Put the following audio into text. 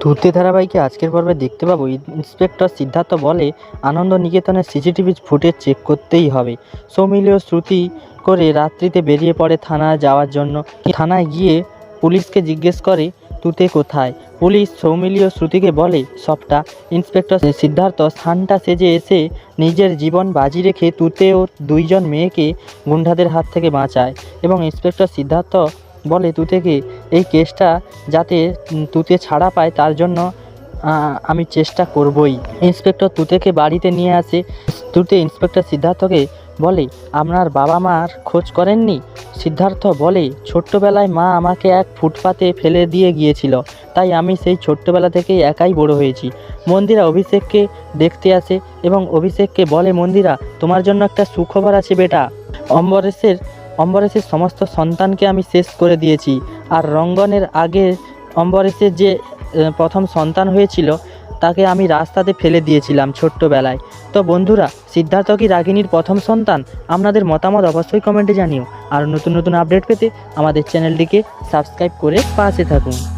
ধূর্তি ধারাবাহিকে আজকের পর্বে দেখতে পাবো। ইন্সপেক্টর সিদ্ধার্থ বলে আনন্দ নিকেতনের সিসিটিভি ফুটেজ চেক করতেই হবে। সৌমিলীয় শ্রুতি করে রাত্রিতে বেরিয়ে পড়ে থানায় যাওয়ার জন্য। থানায় গিয়ে পুলিশকে জিজ্ঞেস করে, তুতে কোথায়? পুলিশ সৌমিলীয় শ্রুতিকে বলে, সবটা। ইন্সপেক্টর সিদ্ধার্থ, স্থানটা সেজে এসে নিজের জীবন বাজি রেখে তুতে ও দুইজন মেয়েকে গুন্ডাদের হাত থেকে বাঁচায়। এবং ইন্সপেক্টর সিদ্ধার্থ বলে তুতেকে এই কেসটা যাতে তুতে ছাড়া পায় তার জন্য আমি চেষ্টা করবই। ইন্সপেক্টর তুতেকে বাড়িতে নিয়ে আসে। তুতে ইন্সপেক্টর সিদ্ধার্থকে বলে, আপনার বাবা মার খোঁজ করেননি? সিদ্ধার্থ বলে, ছোট্টবেলায় মা আমাকে এক ফুটপাতে ফেলে দিয়ে গিয়েছিল, তাই আমি সেই ছোট্টবেলা থেকেই একাই বড় হয়েছি। মন্দিরা অভিষেককে দেখতে আসে এবং অভিষেককে বলে, মন্দিরা, তোমার জন্য একটা সুখবর আছে বেটা। অম্বরেশের অম্বরেশের সমস্ত সন্তানকে আমি শেষ করে দিয়েছি। আর রঙ্গনের আগে অম্বরেশের যে প্রথম সন্তান হয়েছিল, তাকে আমি রাস্তাতে ফেলে দিয়েছিলাম ছোট্টবেলায়। তো বন্ধুরা, সিদ্ধার্থ কি রাগিনীর প্রথম সন্তান? আপনাদের মতামত অবশ্যই কমেন্টে জানিও। আর নতুন নতুন আপডেট পেতে আমাদের চ্যানেলটিকে সাবস্ক্রাইব করে পাশে থাকুন।